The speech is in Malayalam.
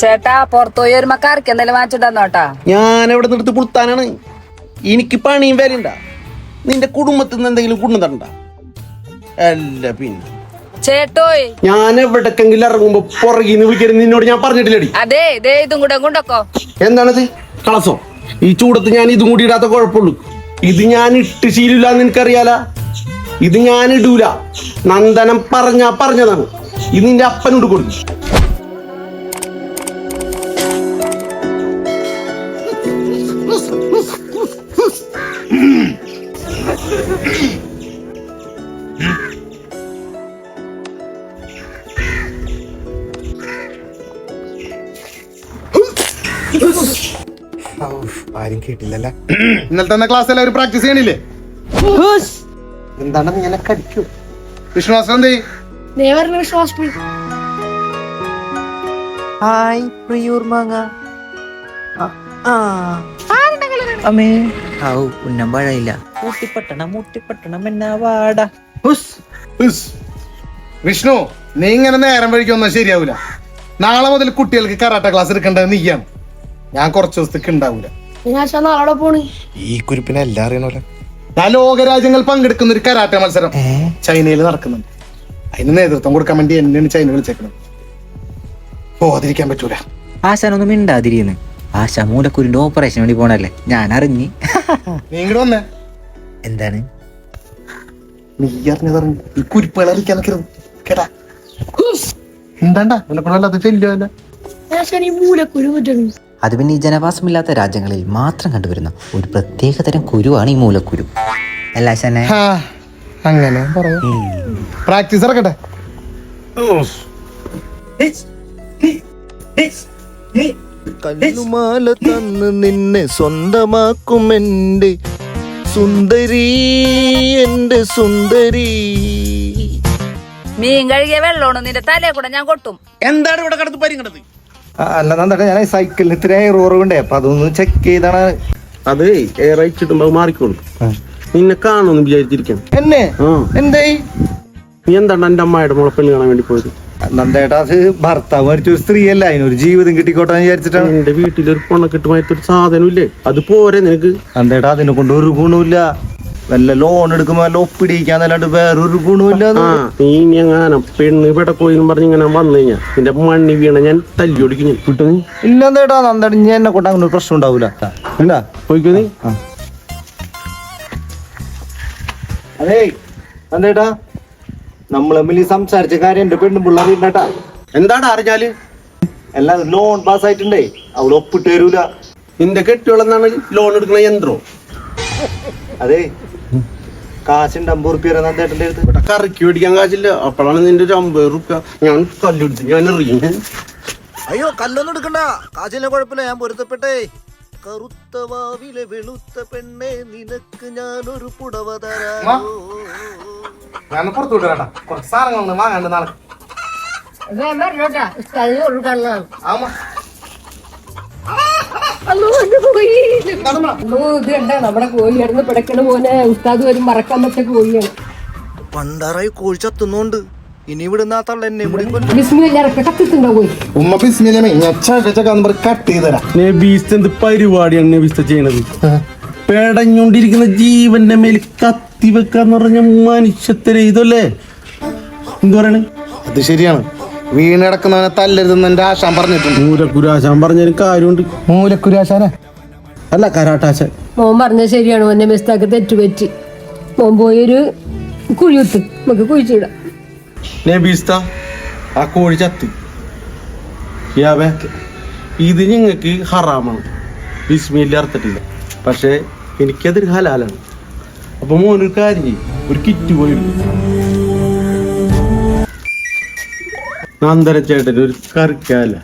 ചേട്ടാ പുറത്തുപോയി ഒരു മക്കാർക്ക് എന്തെങ്കിലും ഞാൻ എവിടെ നിർത്തി പുളുത്താനാണ്. എനിക്ക് പണിയും വിലയുണ്ട. നിന്റെ കുടുംബത്തിൽ നിന്ന് എന്തെങ്കിലും കൊണ്ടു തരണ്ട അല്ല പിന്നെ. ചേട്ടോയ്. ഞാൻ എവിടക്കെങ്കിലും ഇറങ്ങുമ്പോ പുറകിന്ന് വിളിക്കരുത്. നിന്നോട് ഞാൻ പറഞ്ഞിട്ടില്ലടി. അതെ ഇതേ ഇതും കൂടെ കൊണ്ടൊക്കോ. എന്താണത്? കളസോ? ഈ ചൂടത്ത് ഞാൻ ഇതും കൂടി ഇടാത്ത കുഴപ്പമുള്ളൂ. ഇത് ഞാൻ ഇട്ട് ശീലില്ല നിനക്കറിയാല? ഇത് ഞാൻ ഇടൂല. നന്ദനം പറഞ്ഞാ പറഞ്ഞതാണ്. ഇത് നിന്റെ അപ്പനോട് കൊടുക്കും ആരും കേട്ടില്ലല്ലേ? ഇന്നലത്തെ തന്നെ ക്ലാസ് എല്ലാവരും പ്രാക്ടീസ് ചെയ്യണില്ലേ? എന്താണ് അടിക്കും വിഷ്ണു വിഷ്ണുവാസം എന്തേ ഹായ് പ്രിയൂർ മാങ്ങ. അമ്മേ. ഔ ഉന്നം പഴയില്ല മുട്ടിപ്പട്ടണം മുട്ടിപ്പട്ടണം എന്നാ വാടാ. ഉസ്. വിഷ്ണു നീ ഇങ്ങനെ നേരം വഴിക്കൊന്നും ശരിയാവൂല. നാളെ മുതൽ കുട്ടികൾക്ക് കരാട്ട ക്ലാസ് എടുക്കേണ്ടത് നീയാണ്. ഞാൻ കുറച്ച് ദിവസത്തേക്ക് ഉണ്ടാവൂല. ഈ കുരിപ്പിനെ എല്ലാം അറിയണല്ലോ? ഞാൻ ലോകരാജ്യങ്ങൾ പങ്കെടുക്കുന്ന ഒരു കരാട്ട മത്സരം ചൈനയിൽ നടക്കുന്നുണ്ട്. അതിന് നേതൃത്വം കൊടുക്കാൻ വേണ്ടി എന്നെയാണ് ചൈന വിളിച്ചേക്കുന്നത്. പോവാതിരിക്കാൻ പറ്റൂല. ആശാനൊന്നും മിണ്ടാതിരിക്കുന്നു ആശ മൂലക്കുരിന്റെ ഓപ്പറേഷൻ വേണ്ടി പോണല്ലേ ഞാൻ അറിഞ്ഞി നീ ഇങ്ങോട്ട് വന്നേ. എന്താണ്? നീ അറിഞ്ഞതറിഞ്ഞു. ഈ നിൽക്കരുത്. കേട്ടാ? എന്താണ്ടാ? എന്നെക്കൊണ്ടല്ലാത്ത ചെല്ലുവല്ല അത് പിന്നെ ഈ ജനവാസമില്ലാത്ത രാജ്യങ്ങളിൽ മാത്രം കണ്ടുവരുന്ന ഒരു പ്രത്യേക തരം കുരുവാണ് ഈ മൂലക്കുരു. അല്ല ആശാനെ? അങ്ങനെ പറയാം. പ്രാക്ടീസ് ഇറക്കട്ടെ. കല്ലുമാല തന്ന് നിന്നെ സ്വന്തമാക്കും എന്റെ സുന്ദരി എന്റെ സുന്ദരി. മീൻ കഴുകിയ വെള്ളമാണ് നിന്റെ തലയെ കൂടെ ഞാൻ കൊട്ടും. എന്താണ് ഇവിടെ കിടന്ന് പരിങ്ങടത് അല്ല നന്ദട്ടെ ഞാൻ സൈക്കിളിന് ഇത്ര റോറുണ്ടേ അപ്പൊ അതൊന്ന് ചെക്ക് ചെയ്താണ്. അത് എയർ അയച്ചിട്ടുമ്പോ മാറിക്കോളും. നിന്നെ കാണുമെന്ന് വിചാരിച്ചിരിക്കണം എന്നെ? ആ. എന്തേ നീ എന്താണ് എന്റെ അമ്മായിയുടെ മോളെ കാണാൻ വേണ്ടി പോയത്? നന്ദേട്ടാ അത് ഭർത്താവ് മരിച്ച ഒരു സ്ത്രീയല്ല അതിനൊരു ജീവിതം കിട്ടിക്കോട്ടെ എന്ന് വിചാരിച്ചിട്ടാണ്. എന്റെ വീട്ടിൽ ഒരു പൊണ്ണക്കെട്ടുമായിട്ടൊരു സാധനം ഇല്ലേ അത് പോരെ നിനക്ക്. നന്ദേട്ടാ അതിനെ കൊണ്ട് ഒരു ഗുണമില്ല വല്ല ലോൺ എടുക്കുമ്പോ വല്ല ഒപ്പിടിക്കാന്നല്ലാണ്ട് വേറൊരു ഗുണമില്ല ആ നീ ഇനി എങ്ങാനും പെണ്ണ് ഇവിടെ പോയിന്ന് പറഞ്ഞ് ഇങ്ങനെ വന്നു കഴിഞ്ഞാ നിന്റെ മണ്ണി വീണ ഞാൻ തല്ലി ഒടിക്കും ഞാൻ. വിട്ടു നീ ഇല്ല നന്ദേട്ടാ നന്ദേട്ടാ ഞാൻ എന്നെ കൊണ്ട് അങ്ങനെ ഒരു പ്രശ്നം ഉണ്ടാവൂല. എന്താ പോയിക്കോ നീ. അതേ നന്ദേട്ടാ നമ്മൾ തമ്മിൽ സംസാരിച്ച കാര്യം എന്റെ പെണ്ണും പിള്ളേർ ഇല്ലട്ടാ എന്താടാ അറിഞ്ഞാൽ? എല്ലാം ലോൺ പാസ് ആയിട്ടുണ്ടേ അവൾ ഒപ്പിട്ട് തരൂല. നിന്റെ കെട്ടിയോളെന്നാണ് ലോൺ എടുക്കുന്ന യന്ത്രം? അതെ കാശുണ്ട് അമ്പത് റുപ്യ നന്ദേട്ടന്റെ അടുത്ത്. കറിക്ക് മേടിക്കാൻ കാശില്ല അപ്പോഴാണ് നിന്റെ ഒരു അമ്പത് റുപ്യ ഞാൻ കല്ലെടുത്ത് ഞാൻ എറിയും. അയ്യോ കല്ലൊന്നും എടുക്കണ്ട. കാശില്ല കുഴപ്പമില്ല ഞാൻ പൊരുത്തപ്പെട്ടേ. കറുത്ത വാവിലെ വെളുത്ത പെണ്ണെ നിനക്ക് ഞാനൊരു പുടവ ഞാൻ പുറത്തു വിടാ കുറച്ച് സാധനങ്ങൾ വാങ്ങാണ്ട് നാളെ. ആമാ. നമ്മുടെ കോഴി കിടന്ന് പിടക്കണ പോലെ ഉസ്താദ് വരും മറക്കാൻ പറ്റിയ കോഴിയാണ് പണ്ടാറായി കോഴി ചത്തുന്നോണ്ട് ഇനി ഇവിടുന്ന് ആ തള്ള എന്നെ കൂടി കൊല്ലും. ബിസ്മില്ലാരൊക്കെ കത്തിട്ടുണ്ടോ കോഴി ഉമ്മ പറഞ്ഞ് കട്ട് ചെയ്തരാ എന്ത് പരിപാടിയാണ് ചെയ്യണത്? പേടഞ്ഞോണ്ടിരിക്കുന്ന ജീവന്റെ മേൽ കത്തി വെക്കാന്ന് പറഞ്ഞ മനുഷ്യത്തിലെ ഇതല്ലേ? എന്തു പറയണ്? അത് ശരിയാണ്. വീണടക്കുന്നവനെ തല്ലരുതെന്ന് എന്റെ ആശാൻ പറഞ്ഞിട്ടുണ്ട്. മൂലക്കുരാശാൻ പറഞ്ഞതിന് കാര്യമുണ്ട്. മൂലക്കുരാശാനെ? അല്ല കരാട്ടാശാൻ. മോൻ പറഞ്ഞ ശരിയാണ്. മോനെ മിസ്താക്ക് തെറ്റുപറ്റി. മോൻ പോയൊരു കുഴിയുത്ത്. നമുക്ക് കുഴിച്ചിടാം. നബീസ്ത ആ കോഴി ചത്ത് യാവേ ഇത് ഞങ്ങൾക്ക് ഹറാമാണ് ബിസ്മില്ല അർത്ഥത്തില്ല പക്ഷെ എനിക്കതൊരു ഹലാലാണ് അപ്പൊ മോനൊരു കാര്യം ഒരു കിറ്റ് പോയി നന്ദരച്ചേട്ടൻ ചേട്ടൻ ഒരു കറിക്കാല